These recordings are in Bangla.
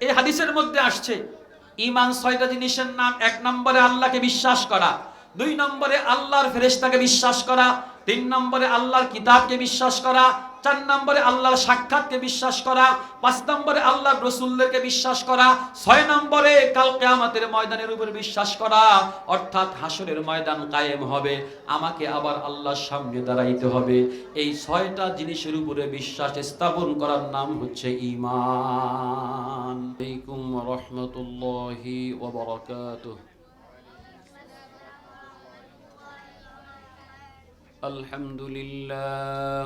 এই হাদিসের মধ্যে আসছে ইমান ছয়টা জিনিসের নাম, এক নম্বরে আল্লাহকে বিশ্বাস করা, দুই নম্বরে আল্লাহর ফেরেস্তাকে বিশ্বাস করা, তিন নম্বরে আল্লাহর কিতাবকে বিশ্বাস করা চার নম্বরে আল্লাহর সাক্ষাৎকে বিশ্বাস করা পাঁচ নম্বরে আল্লাহর রসুলদেরকে বিশ্বাস করা ছয় নম্বরে কাল কেয়ামতের ময়দানের উপর বিশ্বাস করা অর্থাৎ হাসরের ময়দান কায়েম হবে আমাকে আবার আল্লাহর সামনে দাঁড়াইতে হবে এই ছয়টা জিনিসের উপরে বিশ্বাস স্থাপন করার নাম হচ্ছে ঈমান আলাইকুম রহমতুল্লাহি ওয়া বারাকাতুহু الحمد لله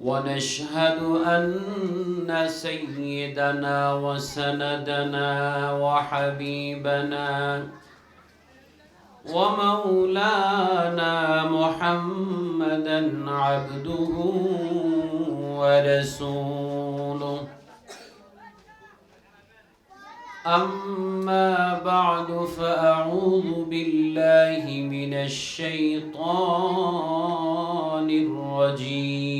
ونشهد أن سيدنا وسندنا وحبيبنا ومولانا محمدا عبده ورسوله. أما بعد فأعوذ بالله من الشيطان الرجيم.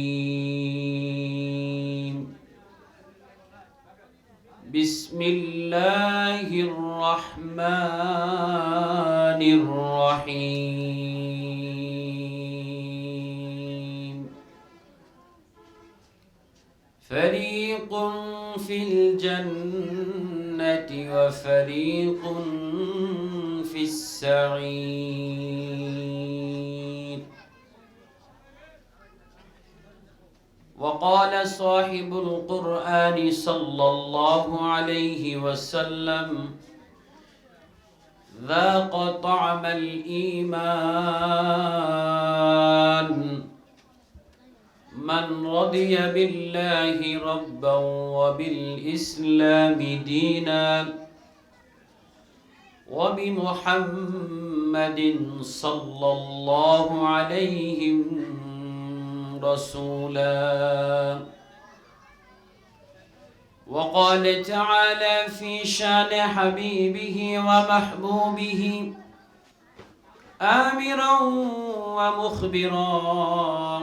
بسم الله الرحمن الرحيم. فريق في الجنة وفريق في السعير. وقال صاحب القرآن صلى الله عليه وسلم ذاق طعم الإيمان من رضي بالله ربا وبالإسلام دينا وبمحمد صلى الله عليه رسولا. وقال تعالى في شان حبيبه ومحبوبه آمرا ومخبرا.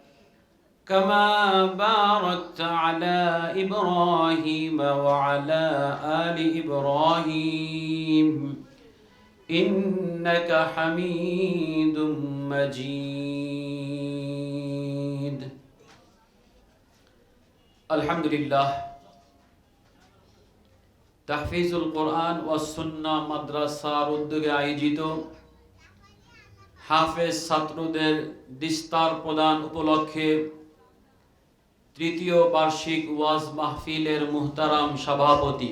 كما باركت على إبراهيم وعلى آل إبراهيم إنك حميد مجيد الحمد لله তাহফিজুল কোরআন ও সুন্না মাদ্রাসার উদ্যোগে আয়োজিত হাফেজ ছাত্রদের দিস্তার প্রদান উপলক্ষে তৃতীয় বার্ষিক ওয়াজ মাহফিলের মুহতারাম সভাপতি।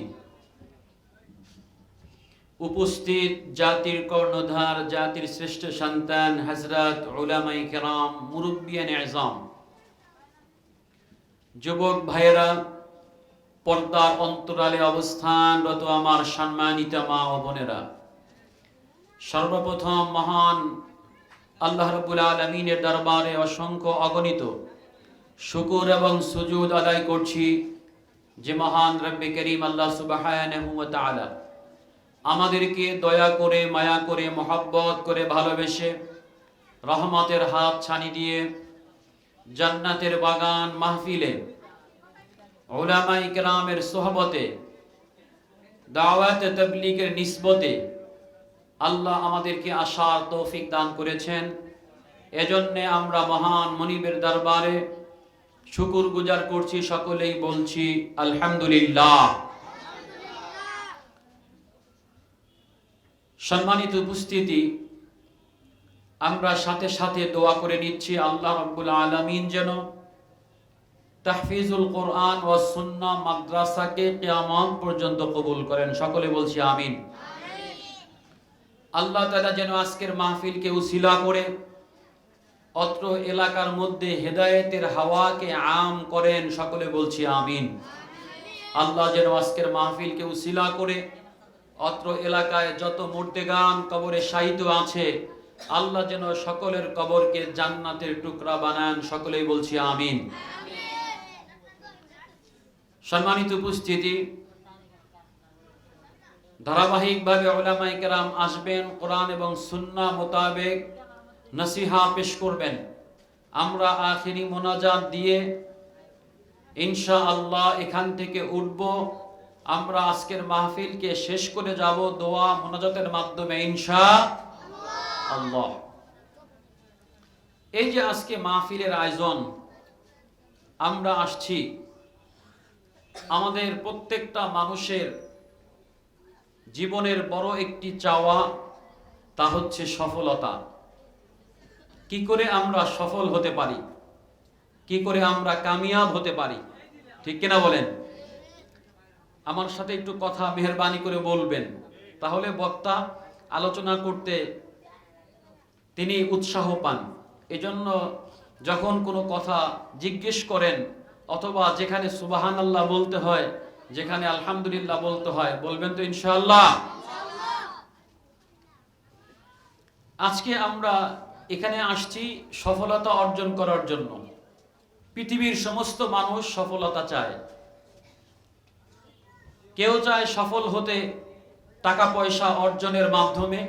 উপস্থিত জাতির কর্ণধার, জাতির শ্রেষ্ঠ সন্তান হজরত উলামাই কেরাম মুরব্বিয়ান এজাম যুবক ভাইয়েরা, পর্দার অন্তরালে অবস্থানরত আমার সম্মানিত মা ও বোনেরা, সর্বপ্রথম মহান আল্লাহ রবুল আলমিনের দরবারে অসংখ্য অগণিত শুকুর এবং সুজুদ আদায় করছি যে মহান রব্বে করিম আল্লাহ সুবাহ আমাদেরকে দয়া করে, মায়া করে, মহাব্বত করে ভালোবেসে রহমতের হাত ছানি দিয়ে জান্নাতের বাগান মাহফিলে ওলামাই কেরামের সোহবতে, দাওয়াত তবলিগের নিসবতে আল্লাহ আমাদেরকে আশার তৌফিক দান করেছেন। এজন্যে আমরা মহান মনিবের দরবারে শুকুর গুজার করছি সকলেই বলছি আলহামদুলিল্লাহ। সম্মানিত উপস্থিতি আমরা সাথে সাথে দোয়া করে নিচ্ছি আল্লাহ রব্বুল আলমিন যেন তাহফিজুল কোরআন ও সুন্না মাদ্রাসাকে কিয়ামত পর্যন্ত কবুল করেন। সকলে বলছি আমিন। আল্লাহ তালা যেন আজকের মাহফিলকে উসিলা করে অত্র এলাকার মধ্যে হেদায়েতের হাওয়াকে আম করেন, সকলে বলছি আমিন। আল্লাহ যেন আজকের মাহফিলকে উসিলা করে অত্র এলাকায় যত মুর্দেগান কবরে শাহিত আছে, আল্লাহ যেন সকলের কবরকে জান্নাতের টুকরা বানান, সকলেই বলছি আমিন। সম্মানিত উপস্থিতি, ধারাবাহিকভাবে ওলামাই কেরাম আসবেন কোরআন এবং সুন্না মোতাবেক। নসিহা পেশ করবেন। আমরা আখিরি মোনাজাত দিয়ে ইনশা আল্লাহ এখান থেকে উঠব। আমরা আজকের মাহফিলকে শেষ করে যাব দোয়া মোনাজাতের মাধ্যমে ইনশা আল্লাহ এই যে আজকে মাহফিলের আয়োজন, আমরা আসছি। আমাদের প্রত্যেকটা মানুষের জীবনের বড় একটি চাওয়া, তা হচ্ছে সফলতা। কি করে আমরা সফল হতে পারি? কি করে আমরা কামিয়াব হতে পারি? ঠিক কিনা বলেন? আমার সাথে একটু কথা মেহরবানি করে বলবেন। তাহলে বক্তা আলোচনা করতে তিনি উৎসাহ পান। এজন্য যখন কোনো কথা জিজ্ঞেস করেন, অথবা যেখানে সুবাহান আল্লাহ বলতে হয়, যেখানে আলহামদুলিল্লাহ বলতে হয়, বলবেন তো ইনশাল্লাহ আজকে আমরা এখানে আসছি সফলতা অর্জন করার জন্য। পৃথিবীর সমস্ত মানুষ সফলতা চায়। কেউ চায় সফল হতে টাকা পয়সা অর্জনের মাধ্যমে।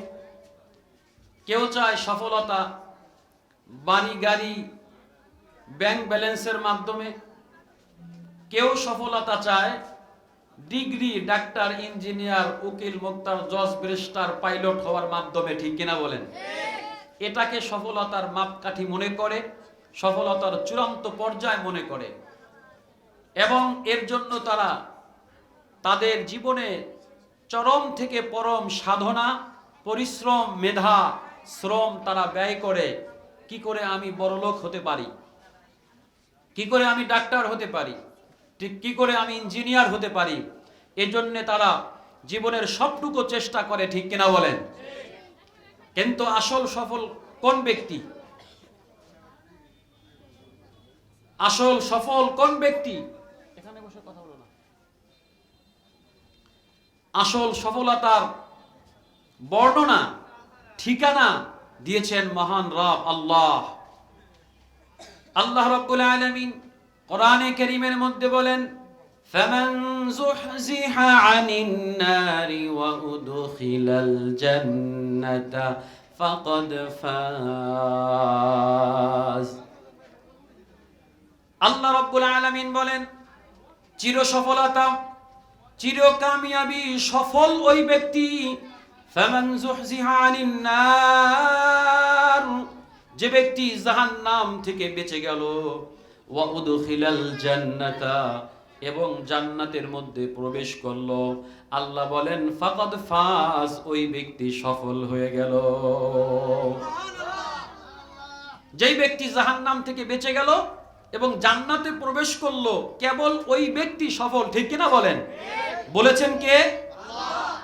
কেউ চায় সফলতা বাড়ি, গাড়ি, ব্যাংক ব্যালেন্সের মাধ্যমে। কেউ সফলতা চায় ডিগ্রি, ডাক্তার, ইঞ্জিনিয়ার, উকিল, মোক্তার, জজ ব্রেস্টার পাইলট হওয়ার মাধ্যমে, ঠিক কিনা বলেন? এটাকে সফলতার মাপকাঠি মনে করে, সফলতার চূড়ান্ত পর্যায় মনে করে। এবং এর জন্য তারা তাদের জীবনে চরম থেকে পরম সাধনা, পরিশ্রম, মেধা, শ্রম তারা ব্যয় করে। কি করে আমি বড়লোক হতে পারি? কি করে আমি ডাক্তার হতে পারি? ঠিক কি করে আমি ইঞ্জিনিয়ার হতে পারি? এজন্যে তারা জীবনের সবটুকু চেষ্টা করে, ঠিক কিনা বলেন? কিন্তু আসল সফল কোন ব্যক্তি? আসল সফল কোন ব্যক্তি? এখানে বসে কথা বলো না। আসল সফলতার বর্ণনা ঠিকানা দিয়েছেন মহান রব আল্লাহ। আল্লাহ রব্বুল আলামিন কোরআনে কারীমের মধ্যে বলেন فمن زحزح عن النار وأدخل الجنة فقد فاز আল্লাহ রব্বুল আলামিন বলেন চির সফলতা চির কামিয়াবি সফল ওই ব্যক্তি ফামান যুহজিহা আনিন নার যে ব্যক্তি জাহান্নাম থেকে বেঁচে গেল ওয়া উদখিলাল জান্নাতা এবং জান্নাতের মধ্যে প্রবেশ করল। আল্লাহ বলেন ফাকাদ ফাজ। ওই ব্যক্তি সফল হয়ে গেল। যেই ব্যক্তি জাহান্নাম থেকে বেঁচে গেল এবং জান্নাতে প্রবেশ করল কেবল ওই ব্যক্তি সফল ঠিক কিনা বলেন? বলেছেন কে?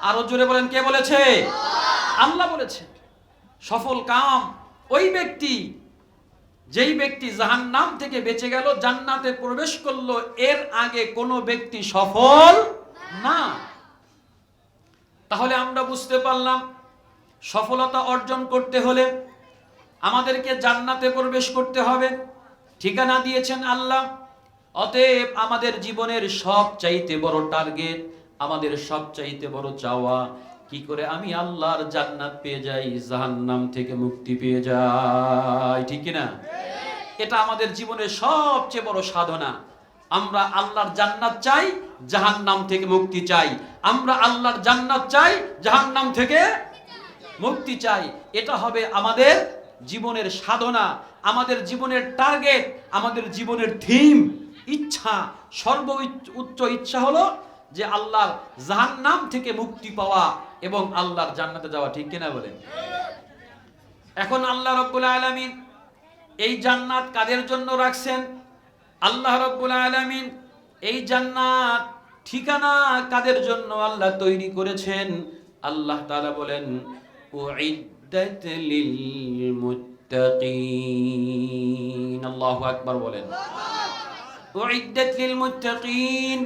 আরও জোরে বলেন কে বলেছে? আল্লাহ বলেছে সফল কাম। ওই ব্যক্তি যেই ব্যক্তি জাহান্নাম থেকে বেঁচে গেল, জান্নাতে প্রবেশ করল, এর আগে কোনো ব্যক্তি সফল না। তাহলে আমরা বুঝতে পারলাম, সফলতা অর্জন করতে হলে আমাদেরকে জান্নাতে প্রবেশ করতে হবে। ঠিকানা দিয়েছেন আল্লাহ। অতএব আমাদের জীবনের সব চাইতে বড় টার্গেট আমাদের সব চাইতে বড় চাওয়া কি করে আমি আল্লাহর জান্নাত পেয়ে যাই, জাহান্নাম থেকে মুক্তি পেয়ে যাই, ঠিক না এটা আমাদের জীবনের সবচেয়ে বড় সাধনা। আমরা আল্লাহর জান্নাত চাই, জাহান্নাম থেকে মুক্তি চাই। আমরা আল্লাহর জান্নাত চাই, জাহান্নাম থেকে মুক্তি চাই। এটা হবে আমাদের জীবনের সাধনা, আমাদের জীবনের টার্গেট, আমাদের জীবনের থিম। ইচ্ছা, সর্ব উচ্চ ইচ্ছা হলো যে আল্লাহর জাহান্নাম থেকে মুক্তি পাওয়া। এবং আল্লাহর জান্নাতে যাওয়া ঠিক কিনা বলেন? এখন আল্লাহ রব্বুল আলামিন এই জান্নাত কাদের জন্য রাখছেন? আল্লাহ রব্বুল আলামিন এই জান্নাত ঠিকানা কাদের জন্য আল্লাহ তৈরি করেছেন? আল্লাহ তাআলা বলেন আল্লাহু আকবার বলেন মুত্তাকিন।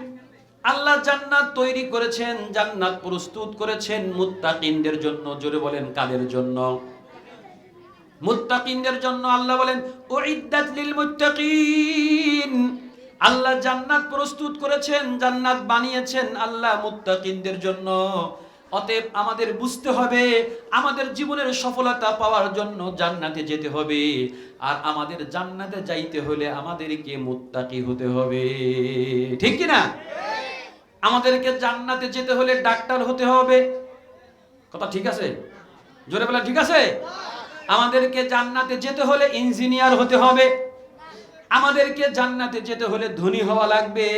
আল্লাহ জান্নাত তৈরি করেছেন, জান্নাত প্রস্তুত করেছেন মুত্তাকিনদের জন্য, জোরে বলেন কাদের জন্য? মুত্তাকিনদের জন্য আল্লাহ বলেন, উইদ্দাত লিল মুত্তাকিন। আল্লাহ জান্নাত প্রস্তুত করেছেন, জান্নাত বানিয়েছেন আল্লাহ মুত্তাকিনদের জন্য। অতএব আমাদের বুঝতে হবে, আমাদের জীবনের সফলতা পাওয়ার জন্য জান্নাতে যেতে হবে। আর আমাদের জান্নাতে যাইতে হলে আমাদেরকে মুত্তাকি হতে হবে। ঠিক কি না আমাদেরকে জান্নাতে যেতে হলে ডাক্তার হতে হবে। কথা ঠিক আছে? জোরে বলা ঠিক আছে? আমাদেরকে জান্নাতে যেতে হলে ইঞ্জিনিয়ার হতে হবে। আমাদেরকে জান্নাতে যেতে হলে ধনী হওয়া লাগবে।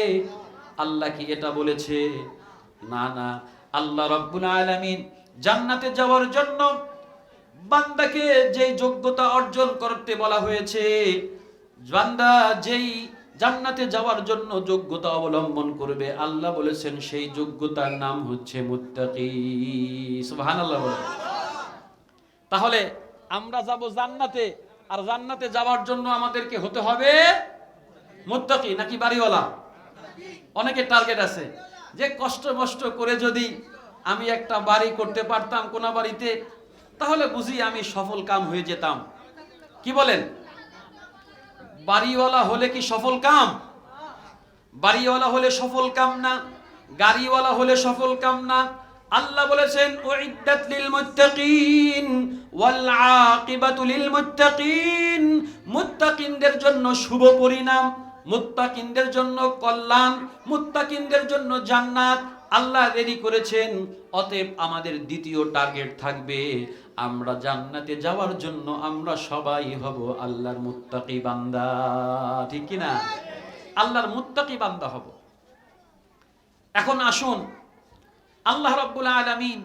আল্লাহ কি এটা বলেছে? না না। আল্লাহ রব্বুল আলামিন জান্নাতে যাওয়ার জন্য বান্দাকে যেই যোগ্যতা অর্জন করতে বলা হয়েছে, বান্দা যেই জান্নাতে যাওয়ার জন্য যোগ্যতা অবলম্বন করবে। আল্লাহ বলেছেন, সেই যোগ্যতার নাম হচ্ছে মুত্তাকি। সুবহানাল্লাহ তাহলে আমরা যাব জান্নাতে, আর জান্নাতে যাওয়ার জন্য আমাদেরকে হতে হবে মুত্তাকি, নাকি বাড়িওয়ালা? অনেকের টার্গেট আছে। যে কষ্ট মষ্ট করে যদি আমি একটা বাড়ি করতে পারতাম কোন বাড়িতে, তাহলে বুঝি আমি সফল কাম হয়ে যেতাম। কি বলেন? বাড়িওয়ালা হলে কি সফল কাম? বাড়িওয়ালা হলে সফল কাম না? গাড়িওয়ালা হলে সফল কাম না? আল্লাহ বলেছেন, উইদ্দাত লিল মুত্তাকিন ওয়াল আকিবাতু লিল মুত্তাকিন মুত্তাকিনদের জন্য শুভ পরিণাম, মুত্তাকিনদের জন্য কল্যাণ, মুত্তাকিনদের জন্য জান্নাত। আল্লাহ রেডি করেছেন, অতএব আমাদের দ্বিতীয় টার্গেট থাকবে আমরা জান্নাতে যাওয়ার জন্য আমরা সবাই হব আল্লাহর মুত্তাকি বান্দা। ঠিক কি না আল্লাহর মুত্তাকি বান্দা হব। এখন আসুন, আল্লাহ রাব্বুল আলামিন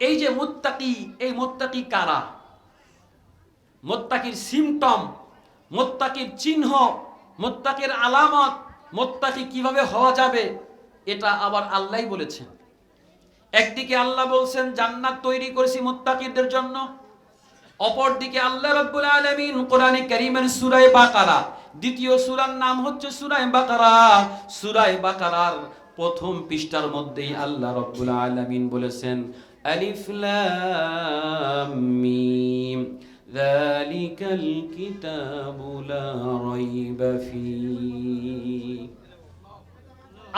এই যে মুত্তাকি, এই মুত্তাকি কারা? মুত্তাকির সিমটম মুত্তাকির চিহ্ন, মুত্তাকির আলামত, মুত্তাকি কীভাবে হওয়া যাবে, এটা আবার আল্লাহই বলেছেন। একদিকে আল্লাহ বলছেন, জান্নাত তৈরি করেছি মুত্তাকিদের জন্য। অপরদিকে আল্লাহ রাব্বুল আলামিন কোরআনে কারীমের সূরা বাকারা, দ্বিতীয় সূরার নাম হচ্ছে সূরা বাকারা। সূরা বাকারার প্রথম পৃষ্ঠার মধ্যেই আল্লাহ রাব্বুল আলামিন বলেছেন, আলিফ লাম মিম, যালিকাল কিতাবু লা রাইবা ফীহ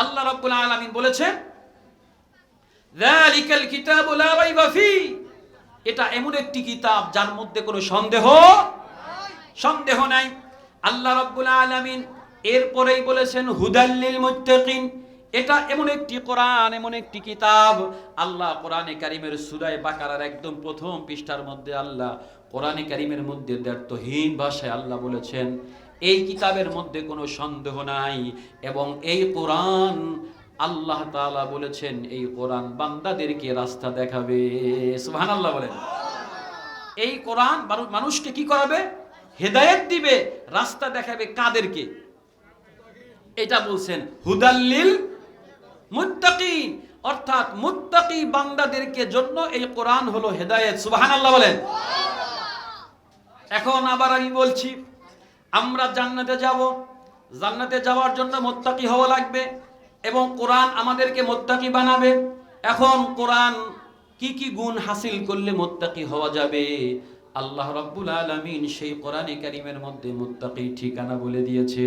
আল্লাহ রাব্বুল আলামিন বলেছেন যালিকাল কিতাবু লা রাইবা ফীহ এটা এমন একটি কিতাব যার মধ্যে কোনো সন্দেহ সন্দেহ নাই। আল্লাহ রাব্বুল আলামিন এরপরেই বলেছেন হুদাল্লিল মুত্তাকিন। এটা এমন একটি কোরআন, এমন একটি কিতাব। আল্লাহ কোরআনে কারিমের সূরায়ে বাকারার একদম প্রথম পৃষ্ঠার মধ্যে আল্লাহ কোরআনে কারিমের মধ্যে দ্ব্যর্থহীন ভাষায় আল্লাহ বলেছেন, এই কিতাবের মধ্যে কোনো সন্দেহ নাই এবং এই কোরআন আল্লাহ তাআলা বলেছেন, এই কোরআন বান্দাদেরকে রাস্তা দেখাবে। সুহান আল্লাহ বলেন। এই কোরআন মানু- মানুষকে কি করাবে? হেদায়েত দিবে, রাস্তা দেখাবে কাদেরকে? এটা বলছেন হুদাল্লিল মুত্তাকিন। অর্থাৎ মুত্তাকি বান্দাদেরকে জন্য এই কোরআন হলো হেদায়েত। সুবহানাল্লাহ বলেন। এখন আবার আমি বলছি, আমরা জান্নাতে যাব। জান্নাতে যাওয়ার জন্য মোত্তাকি হওয়া লাগবে। এবং কোরআন আমাদেরকে মোত্তাকি বানাবে। এখন কোরআন কি কি গুণ হাসিল করলে মোত্তাকি হওয়া যাবে? আল্লাহ রাব্বুল আলামিন সেই কোরআনে কারিমের মধ্যে মোত্তাকি ঠিকানা বলে দিয়েছে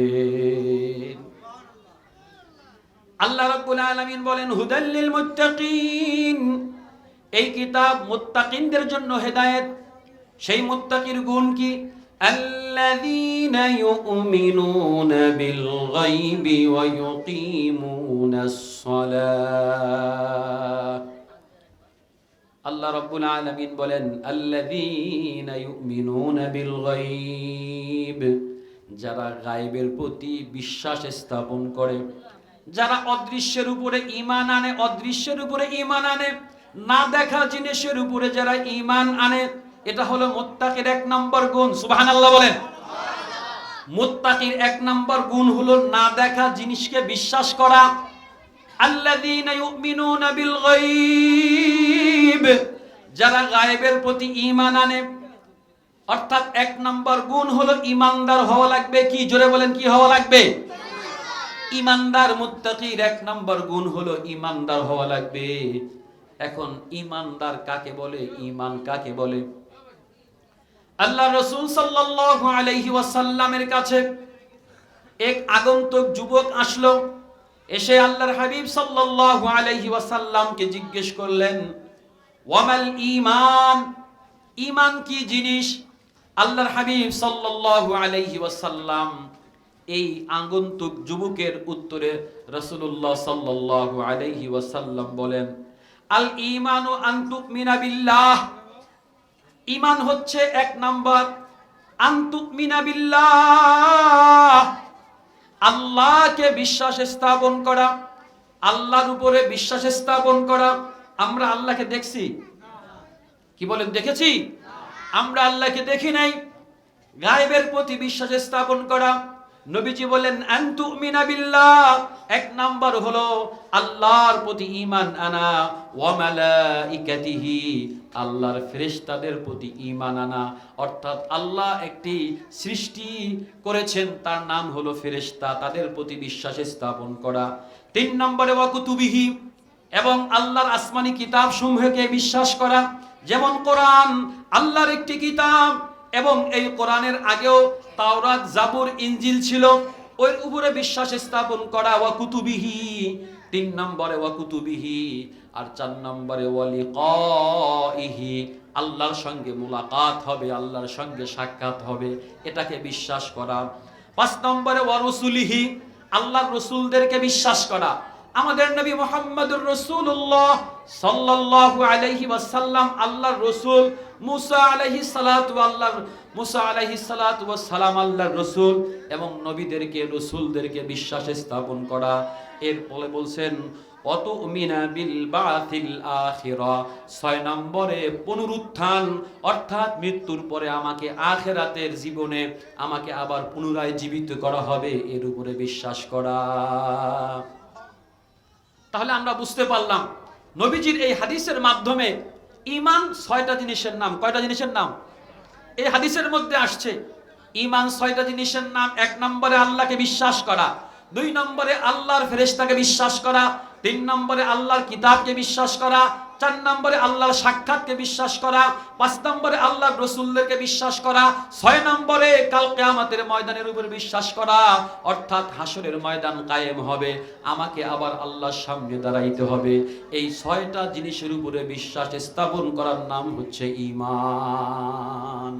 আল্লাহ রাব্বুল আলামিন বলেন হুদাল্লিল মুত্তাকিন। এই কিতাব মোত্তাকিনদের জন্য হেদায়েত। সেই মোত্তাকির গুণ কি? الذين يؤمنون بالغيب ويقيمون الصلاة আল্লাহ রাব্বুল আলামিন বলেন আল্লাযীনা ইউমিনুনা বিল গায়ব যারা গায়বের প্রতি বিশ্বাস স্থাপন করে যারা অদৃশ্যের উপরে ঈমান আনে অদৃশ্যের উপরে ঈমান আনে না দেখা জিনিসের উপরে যারা ঈমান আনে এটা হলো মুত্তাকির এক নম্বর গুণ, সুবহানাল্লাহ বলেন। মুত্তাকির এক নম্বর গুণ হলো না দেখা জিনিসকে বিশ্বাস করা। আল্লাযীনা ইউমিনুনা বিল গায়ব, যারা গায়েবের প্রতি ঈমান আনে। অর্থাৎ এক নম্বর গুণ হলো ইমানদার হওয়া লাগবে। কি? জোরে বলেন, কি হওয়া লাগবে? ইমানদার মুত্তাকির এক নম্বর গুণ হলো ইমানদার হওয়া লাগবে। এখন ইমানদার কাকে বলে? ইমান কাকে বলে? আল্লাহ রসুল সাল্লাল্লাহু আলাইহি ওয়াসাল্লামের কাছে এক আগন্তুক যুবক আসলো। এসে আল্লাহর হাবিব সাল্লাল্লাহু আলাইহি ওয়াসাল্লামকে জিজ্ঞেস করলেন, ওয়ামাল ঈমান? ইমান কি জিনিস? আল্লাহর হাবিব সাল্লাল্লাহু আলাইহি ওয়াসাল্লাম এই আগন্তুক যুবকের উত্তরে রসুল্লাহ সাল্লাল্লাহু আলাইহি ওয়াসাল্লাম বলেন আল ইমান ও তুমিনা বিল্লাহ। ঈমান হচ্ছে এক নাম্বার। বিল্লাহ। আল্লাহকে বিশ্বাস স্থাপন করা, আল্লাহর উপরে বিশ্বাস স্থাপন করা। আমরা আল্লাহকে দেখছি। কি বলেন, দেখেছি? আমরা আল্লাহকে দেখি নাই। গায়েবের প্রতি বিশ্বাস স্থাপন করা। নবীজি বলেন আনতু বিল্লাহ। এক নাম্বার হলো, আল্লাহর প্রতি ঈমান আনা। ওয়া মালাইকাতিহি আল্লাহর ফেরেশতাদের প্রতি ঈমান আনা। অর্থাৎ আল্লাহ একটি সৃষ্টি করেছেন, তার নাম হলো ফেরেশতা, তাদের প্রতি বিশ্বাস স্থাপন করা। তিন নম্বরে, ওয়া কুতুবিহি, এবং আল্লাহর আসমানি কিতাব সমূহকে বিশ্বাস করা। যেমন কোরআন, আল্লাহর একটি কিতাব, এবং এই কোরআনের আগেও তাওরাত, জাবুর ইঞ্জিল ছিল। ওই উপরে বিশ্বাস স্থাপন করা, ওয়া কুতুবিহি। তিন নম্বরে, ওয়া কুতুবিহি আর চার নম্বরে ওয়ালি ইহি আল্লাহর সঙ্গে মুলাকাত হবে, আল্লাহর সঙ্গে সাক্ষাৎ হবে, এটাকে বিশ্বাস করা। পাঁচ নম্বরে ওয়া রসুলিহি আল্লাহর রসুলদেরকে বিশ্বাস করা। আমাদের নবী মোহাম্মদুর রসুল্লাহ সাল্লাল্লাহু আলাইহি ওয়াসাল্লাম, আল্লাহর রসুল মুসা আলাইহি সালাতু আল্লাহর, মুসা আলাইহি সালাতু সালাম আল্লাহর রসুল এবং নবীদেরকে, রসুলদেরকে বিশ্বাস স্থাপন করা। এর ফলে বলছেন অত উমিনা বিল বাতিল আখিরা। ছয় নম্বরে পুনরুত্থান, অর্থাৎ মৃত্যুর পরে আমাকে আখেরাতের জীবনে আমাকে আবার পুনরায় জীবিত করা হবে, এর উপরে বিশ্বাস করা। তাহলে আমরা বুঝতে পারলাম, নবীজির এই হাদিসের মাধ্যমে ইমান ছয়টা জিনিসের নাম, কয়টা জিনিসের নাম? এই হাদিসের মধ্যে আসছে ইমান ছয়টা জিনিসের নাম, এক নম্বরে আল্লাহকে বিশ্বাস করা, দুই নম্বরে আল্লাহর ফেরেশতাকে বিশ্বাস করা তিন নম্বরে আল্লাহর কিতাবকে বিশ্বাস করা, চার নম্বরে আল্লাহর সাক্ষাৎকে বিশ্বাস করা, পাঁচ নম্বরে আল্লাহর রসুলদেরকে বিশ্বাস করা, ছয় নম্বরে কাল কেয়ামতের ময়দানের উপর বিশ্বাস করা, অর্থাৎ হাসরের ময়দান কায়েম হবে। আমাকে আবার আল্লাহর সামনে দাঁড়াইতে হবে। এই ছয়টা জিনিসের উপরে বিশ্বাস স্থাপন করার নাম হচ্ছে ঈমান।